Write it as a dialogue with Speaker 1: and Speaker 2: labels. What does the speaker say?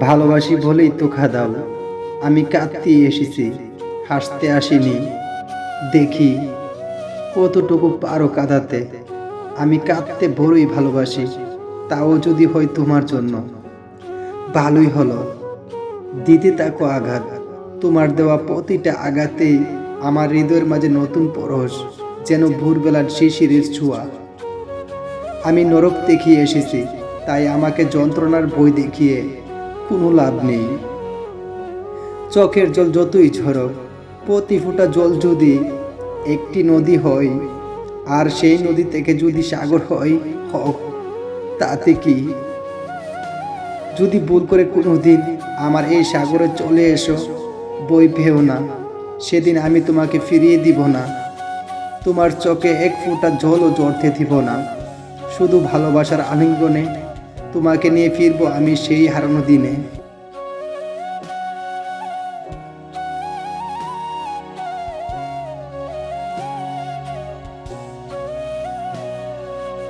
Speaker 1: ভালোবাসি বলেই তো খাদাও আমি কাঁদতে এসেছি, হাসতে আসিনি। দেখি কতটুকু পারো কাঁদাতে। আমি কাঁদতে বড়ই ভালোবাসি, তাও যদি হয় তোমার জন্য। ভালোই হলো, দিতে তাকো আঘাত। তোমার দেওয়া প্রতিটা আঘাতেই আমার হৃদয়ের মাঝে নতুন পরশ, যেন ভোরবেলার শিশিরের ছোঁয়া। আমি নরক দেখিয়ে এসেছি তাই আমাকে যন্ত্রণার বই দেখিয়ে কোনো লাভ নেই। চোখের জল যতই ঝরক, প্রতি ফুটা জল যদি একটি নদী হয়, আর সেই নদী থেকে যদি সাগর হয় হোক তাতে কি? যদি ভুল করে কোনো দিন আমার এই সাগরে চলে এসো, বই পেও না, সেদিন আমি তোমাকে ফিরিয়ে দিব না। তোমার চোখে এক ফোঁটা জলও জড়তে দিব না। শুধু ভালোবাসার আলিঙ্গনে তোমাকে নিয়ে ফিরবো আমি সেই হারানো দিনে।